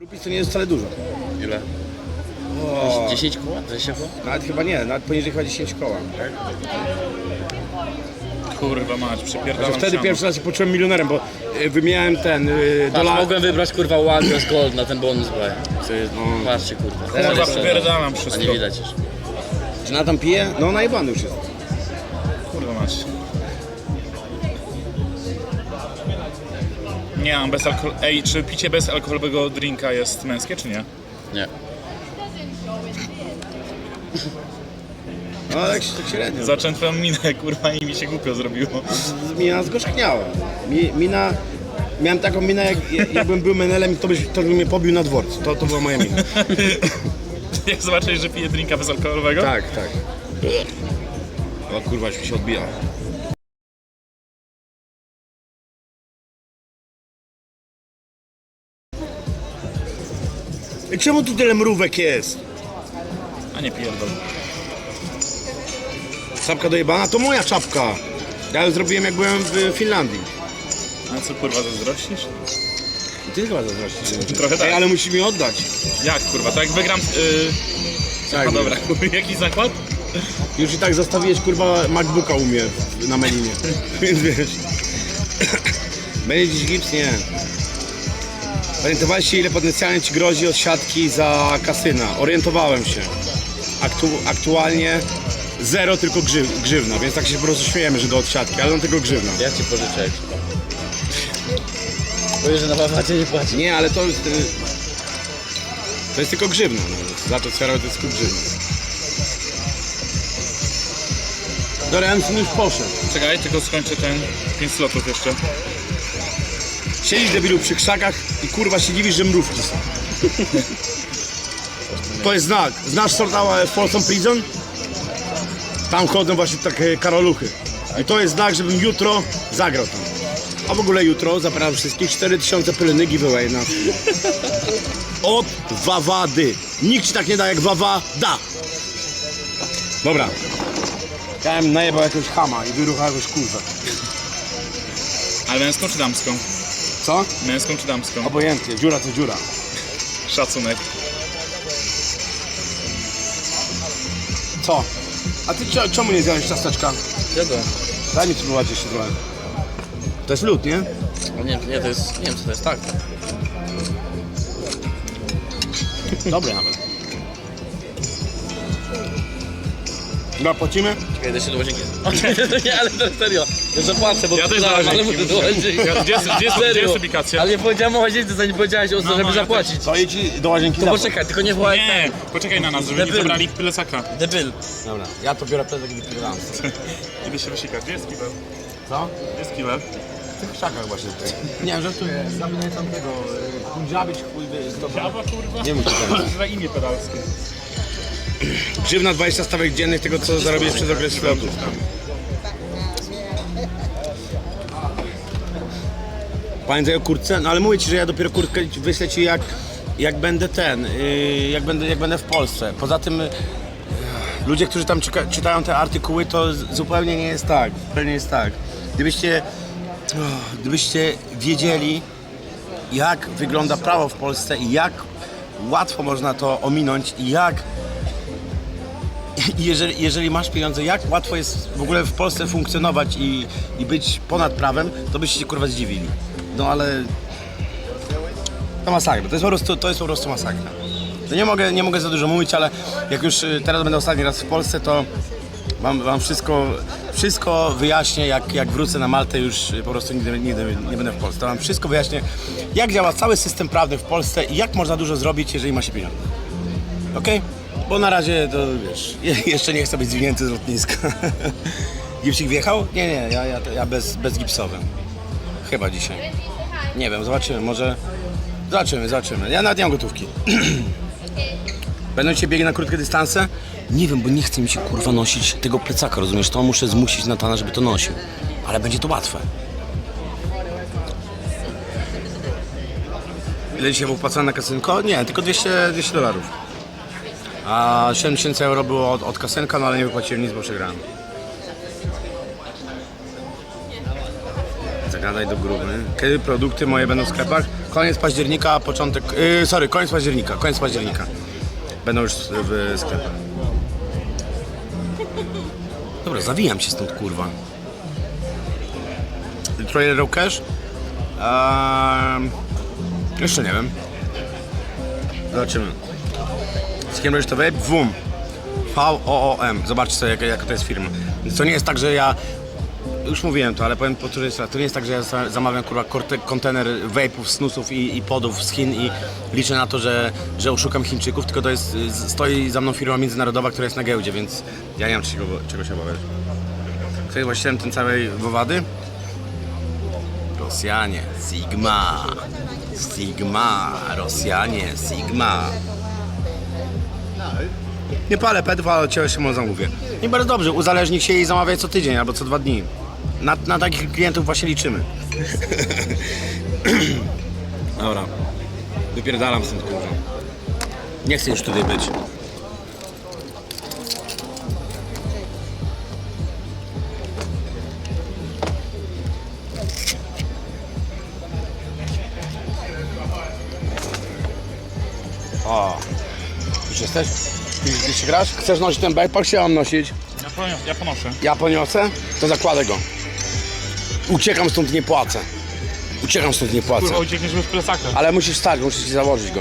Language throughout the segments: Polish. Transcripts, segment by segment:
Rupic to nie jest wcale dużo. Ile? O, 10 koła? 20 koła? nawet chyba nie, nawet poniżej chyba 10 koła. Kurwa mać, Że przepierdalam wtedy ścianę. pierwszy raz się poczułem milionerem, bo y, wymieniałem ten y, Patrz, dolar. mogłem wybrać kurwa Wagos Gold na ten bonus, bo Co jest, no, Patrzcie kurwa. Kurwa, Teraz przepierdalam A wszystko. nie widać już. czy na tam pije? No najebany już jest. Kurwa mać. Nie mam bez alkoholu. Ej, czy picie bez alkoholowego drinka jest męskie, czy nie? Nie. No tak, się- tak średnio. Zacząłem twoją minę, kurwa, i mi się głupio zrobiło. Mina zgorzkniała. Mi, mina, miałem taką minę, jak, jakbym był menelem, to, byś, to by mnie pobił na dworcu. To, to była moja mina. Jak zobaczyłeś, że piję drinka bezalkoholowego? Tak, tak. O kurwa, już mi się odbija. Czemu tu tyle mrówek jest? A nie pierdol. Czapka dojebana? To moja czapka. Ja ją zrobiłem jak byłem w Finlandii. A co kurwa zazdrościsz? Ty chyba zazdrościsz. Trochę tak. Ej, ale musisz mi oddać. Jak kurwa, tak jak wygram... Yy... Tak, dobra, jaki zakład? Już i tak zostawiłeś kurwa MacBooka u mnie na melinie. Więc wiesz. Będzie dziś gips? Nie. Orientowałeś ile potencjalnie ci grozi od siatki za kasyna? Orientowałem się. Aktu, aktualnie zero, tylko grzyw, grzywna, więc tak się po prostu śmiejemy, że do od siatki, ale on tylko grzywna. Ja ci pożyczę jak że na wawacie nie płaci. Nie, ale to jest... y, To jest tylko grzywna. No. Za to robię, to jest tylko grzywna. Bym już poszedł. Czekaj, tylko skończę ten 5 slotów jeszcze. Siedzisz debilu przy krzakach i kurwa się dziwisz, że mrówki są. To jest znak. Znasz Sortała w Folsom Prison? Tam chodzą właśnie takie karoluchy. I to jest znak, żebym jutro zagrał tam. A w ogóle jutro zapraszam wszystkich 4000 pylenygi wyłej na Od Wawady. Nikt ci tak nie da jak Wawada. Dobra. Ja bym najebał jakiegoś chama i wyruchał jakąś kurwę. Ale męską czy damską? Co? Męską czy damską? Obojętnie, dziura to dziura. Szacunek. Co? A ty cze- czemu nie zjadłeś ciasteczka? Jadę. Daj mi spróbować jeszcze trochę. To jest lód, nie? No nie, nie, to jest, nie wiem co to jest, tak. Dobry nawet. Dobra, płacimy? Czekaj, idę się do łazienki. nie, ale to serio. Ja zapłacę, bo Ja też do ale muszę. Ja- gdzie jest- gdzie jest- Serio. gdzie jest ubikacja? Ale nie powiedziałem o łazience, zanim powiedziałeś o to, No, żeby no, ja zapłacić. To idź do łazienki To zapłać. poczekaj, tylko nie wołaj Nie, poczekaj na nas, żeby nie Debil. zabrali plecaka. Debil. Dobra, ja to biorę plecak i wypierdalam. Idę się wysikać. Gdzie jest kibel? Co? Gdzie jest kibel? W tych krzakach właśnie tutaj. Nie, żartuję. Zamieniaj tamtego. y, Punjabić chuj z tobą. Działa kurwa. Nie mów tutaj. Używa imię pedalskie. Grzywna 20 stawek dziennych tego, co zarobiłeś przez okres świąt. Pamiętaj o kurtce? No ale mówię ci, że ja dopiero kurtkę wyślę ci jak, jak będę ten, yy, jak, będę, jak będę w Polsce. Poza tym yy, ludzie, którzy tam czyka, czytają te artykuły, to zupełnie nie jest tak. Zupełnie nie jest tak. Gdybyście, oh, gdybyście wiedzieli, jak wygląda prawo w Polsce i jak łatwo można to ominąć i jak jeżeli, jeżeli masz pieniądze, jak łatwo jest w ogóle w Polsce funkcjonować i, i być ponad prawem, to byście się kurwa zdziwili. No ale to masakra, to jest po prostu, to jest po prostu masakra. To nie mogę, nie mogę za dużo mówić, ale jak już y, teraz będę ostatni raz w Polsce, to wam, wam wszystko, wszystko wyjaśnię, jak, jak wrócę na Maltę już y, po prostu nigdy, nigdy nie będę w Polsce. To wam wszystko wyjaśnię, jak działa cały system prawny w Polsce i jak można dużo zrobić, jeżeli ma się pieniądze. Okej? Bo na razie to wiesz, je- jeszcze nie chcę być zwinięty z lotniska. Gipsik wjechał? Nie, nie, ja, ja, ja bez, bez gipsowym. Chyba dzisiaj. Nie wiem, zobaczymy, może... Zobaczymy, zobaczymy. Ja nawet gotówki. Będą cię biegi na krótkie dystanse? Nie wiem, bo nie chce mi się kurwa nosić tego plecaka, rozumiesz? To muszę zmusić Natana, żeby to nosił. Ale będzie to łatwe. Ile dzisiaj było na kasynko? Nie, tylko 200, 200 dolarów. A 7 tysięcy euro było od, od kasynka, no ale nie wypłaciłem nic, bo przegrałem. Zagadaj do gruby. Kiedy produkty moje będą w sklepach? Koniec października, początek... Yy, sorry, koniec października, koniec października. Będą już w sklepach. Dobra, zawijam się stąd, kurwa. Trailer Cash? Um, jeszcze nie wiem. Zobaczymy. Z kim robisz to? WUM. V-O-O-M. Zobaczcie sobie, jaka, to jest firma. To nie jest tak, że ja... Już mówiłem to, ale powiem powtórzę raz. To nie jest tak, że ja za- zamawiam kurwa kontener vape'ów, snusów i, i podów z Chin i liczę na to, że, że oszukam Chińczyków, tylko to jest... Stoi za mną firma międzynarodowa, która jest na giełdzie, więc ja nie mam czego, się obawiać. Kto jest właścicielem tej całej wowady? Rosjanie, Sigma. Sigma, Rosjanie, Sigma. Nie palę pedów, ale od się może zamówię. I bardzo dobrze, uzależnij się i zamawiaj co tydzień albo co dwa dni. Na, na takich klientów właśnie liczymy. Dobra, wypierdalam stąd kurwa. Nie chcę już tutaj być. O, już jesteś? Się grasz? Chcesz nosić ten backpack, czy ja mam nosić? Ja, ponoszę, ja ponoszę. Ja poniosę? To zakładę go. Uciekam stąd, nie płacę. Uciekam stąd, nie płacę. Kurwa, uciekniesz w plecaka. Ale musisz stać, musisz założyć go.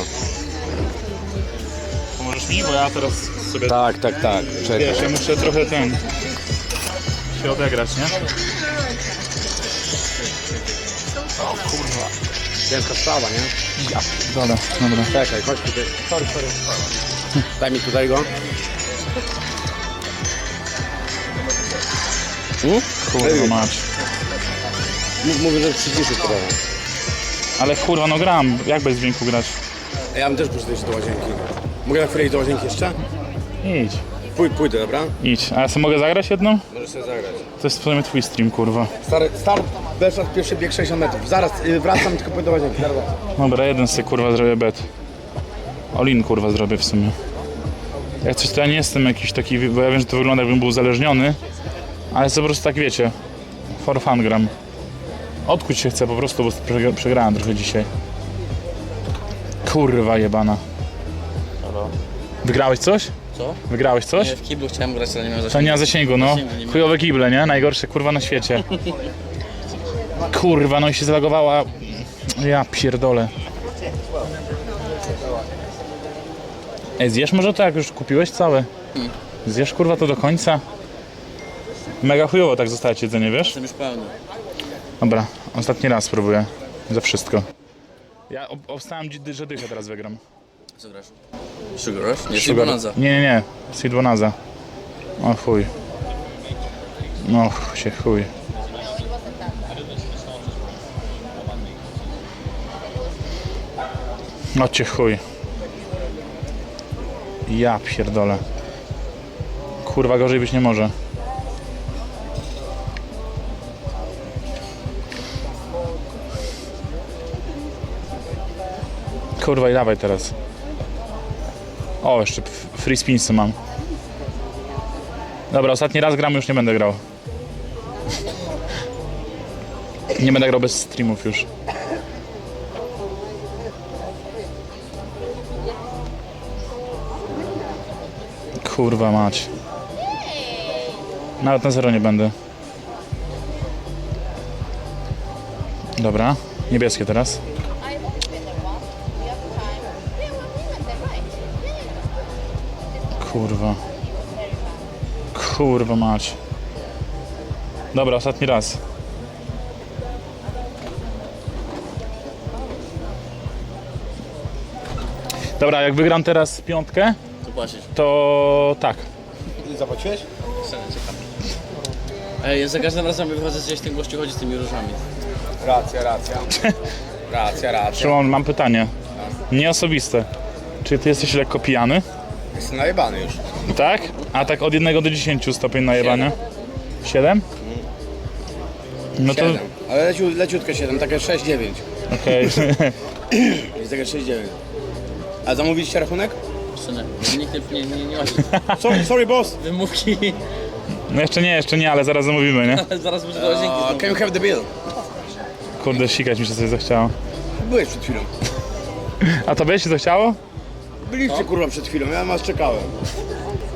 Pomożesz mi? Bo ja teraz sobie... Tak, tak, tak. Wiesz, ja muszę trochę ten... się odegrać, nie? Ciężka sprawa, nie? Ja Dobra, dobra. Czekaj, chodź tutaj. Sorry, sorry. Daj mi tutaj go. Hmm? Kurwa mać. Mów- Mówię, że przyciszył trochę. Ale kurwa, no gram. Jak bez dźwięku grać? Ja bym też poszedł jeszcze do łazienki. Mogę na chwilę iść do łazienki jeszcze? Idź. Pój, pójdę, dobra? Idź. A ja sobie mogę zagrać jedną? Możesz sobie zagrać. To jest w sumie twój stream, kurwa. Stary, start, Belfast, pierwszy bieg 60 metrów. Zaraz y, wracam, tylko pójdę do łazienki. Zaraz wracam. Dobra, jeden sobie kurwa zrobię bet. Olin kurwa zrobię w sumie. Jak coś to ja nie jestem jakiś taki, bo ja wiem, że to wygląda jakbym był uzależniony, ale to po prostu tak wiecie, for fun gram. Odkuć się chcę po prostu, bo przegra- przegrałem trochę dzisiaj. Kurwa jebana. Wygrałeś coś? Co? Wygrałeś coś? Nie, w kiblu chciałem grać, ale nie miałem To zasięgu. nie ma zasięgu, no. Zasięgu nie. Chujowe kible, nie? Najgorsze kurwa na świecie. Kurwa, no i się zalogowała. Ja pierdolę. Ej, zjesz może to, jak już kupiłeś całe? Zjesz kurwa to do końca? Mega chujowo tak zostać jedzenie, wiesz? Jestem już pełny. Dobra, ostatni raz spróbuję. Za wszystko. Ja ob- obstałem, dzi- że dychę teraz wygram. Co grasz? Sugar Rush? Nie, Sugar- Bonanza. Nie, nie, nie. Sweet Bonanza. O chuj. No ch- się chuj. No cię chuj. Ja pierdolę. Kurwa gorzej być nie może. Kurwa i dawaj teraz. O, jeszcze free spinsy mam. Dobra, ostatni raz gram, już nie będę grał. Nie będę grał bez streamów już. Kurwa mać. Nawet na zero nie będę. Dobra, niebieskie teraz. Kurwa. Kurwa mać. Dobra, ostatni raz. Dobra, jak wygram teraz piątkę, płacisz. to tak. Zapłaciłeś? Serio. Ej, ja za każdym razem jak wychodzę gdzieś, ten gościu chodzi z tymi różami. Racja, racja. Racja, racja. Szymon, mam pytanie. Nie osobiste. Czy ty jesteś lekko pijany? Jestem najebany już. Tak? A tak od 1 do 10 stopień najebania? 7? No to Siedem. Ale leciu, leciutko 7, takie 6-9. okej. Jest takie 6-9. A zamówiliście rachunek? Synek, nikt nie, nie, nie, nie ma Sorry, sorry boss. wymówki. No jeszcze nie, jeszcze nie, ale zaraz zamówimy, nie? Zaraz będzie do łazienki Uh, znowu. can you have the bill? Kurde, sikać mi się coś zachciało. Byłeś przed chwilą. A to się to chciało? Byliście kurwa przed chwilą, ja was czekałem.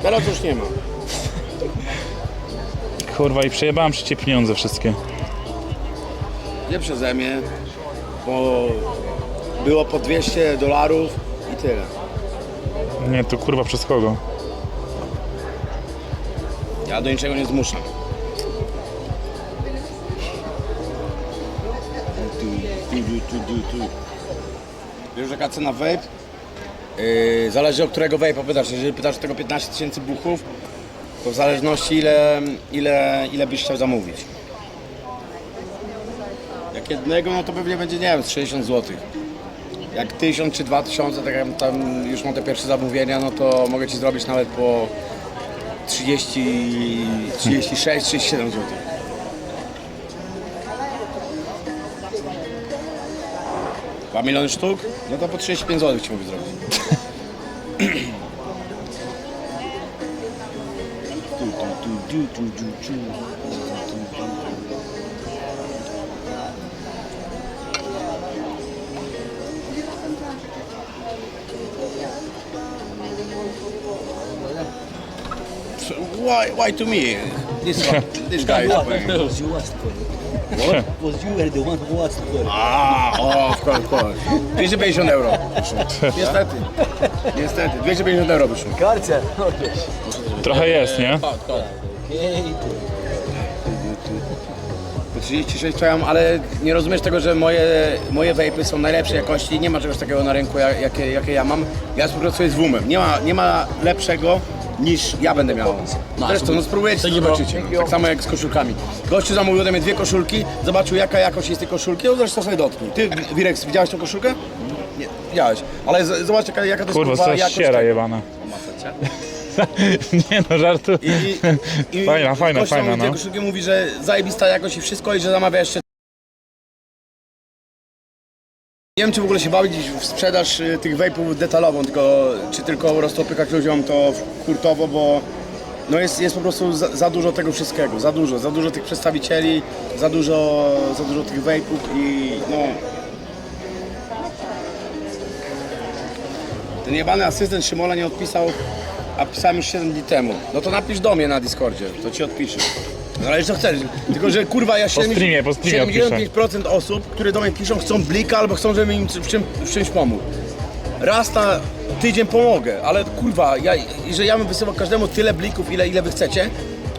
Teraz już nie ma. Kurwa i przejebałem przecież pieniądze wszystkie. Nie przeze mnie, bo było po 200 dolarów i tyle. Nie, to kurwa przez kogo? Ja do niczego nie zmuszam. Tu, tu, tu, tu, tu. Wiesz jaka cena vape? Yy, zależy od którego vape'a pytasz. Jeżeli pytasz tego 15 tysięcy buchów, to w zależności ile, ile, ile byś chciał zamówić. Jak jednego, no to pewnie będzie, nie wiem, z 60 zł. Jak 1000 czy 2000, tak jak tam już mam te pierwsze zamówienia, no to mogę Ci zrobić nawet po 30, 36, 37 zł. Dwa miliony sztuk? No to po 35 zł ci mogę zrobić. Why, why to me? This, one- this guy is playing. Was you asked for it? What? Was you were the one who asked for it? A, o, of course, of course. 250 euro wyszło. Niestety. Niestety, 250 euro wyszło. Karcia? Okay. Trochę jest, nie? Kod, kod. Okay. Po 36 czekam, ale nie rozumiesz tego, że moje, moje vapy są najlepszej jakości. Nie ma czegoś takiego na rynku, jak- jakie, jakie ja mam. Ja współpracuję z WUM-em. Nie ma, nie ma lepszego niż ja będę miał. Zresztą, no spróbujecie, to zobaczycie. Tak samo jak z koszulkami. Gościu zamówił ode mnie dwie koszulki, zobaczył jaka jakość jest tej koszulki, on zresztą sobie dotknij. Ty, Wirek, widziałeś tą koszulkę? Nie, widziałeś. Ale z, zobacz jaka, jaka to jest Kurwa, kurwa, co jakość ściera tego. jebana. Nie no, żartu. I, i, i Fajna, fajna, gościu fajna, mówi, tej no. koszulki mówi, że zajebista jakość i wszystko i że zamawia jeszcze Nie wiem, czy w ogóle się bawić w sprzedaż y, tych vapów detalową, tylko, czy tylko po prostu opykać ludziom to hurtowo, bo no jest, jest po prostu za, za dużo tego wszystkiego, za dużo, za dużo tych przedstawicieli, za dużo, za dużo tych vapów i no... Ten jebany asystent Szymola nie odpisał, a pisałem już 7 dni temu. No to napisz do mnie na Discordzie, to ci odpiszę. No ale co chcesz, tylko że kurwa ja 70, streamie, po streamie 75% osób, które do mnie piszą, chcą blika albo chcą, żebym im w, czym, w czymś pomógł. Raz na tydzień pomogę, ale kurwa, ja, jeżeli ja bym wysyłał każdemu tyle blików, ile, ile wy chcecie,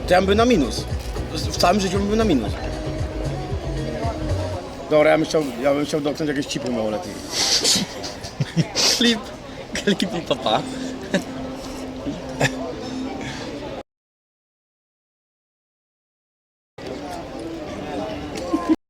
to ja bym był na minus. W całym życiu bym był na minus. Dobra, ja bym chciał, ja bym chciał dotknąć jakieś cipy małoletnie. Klip. Klip i papa.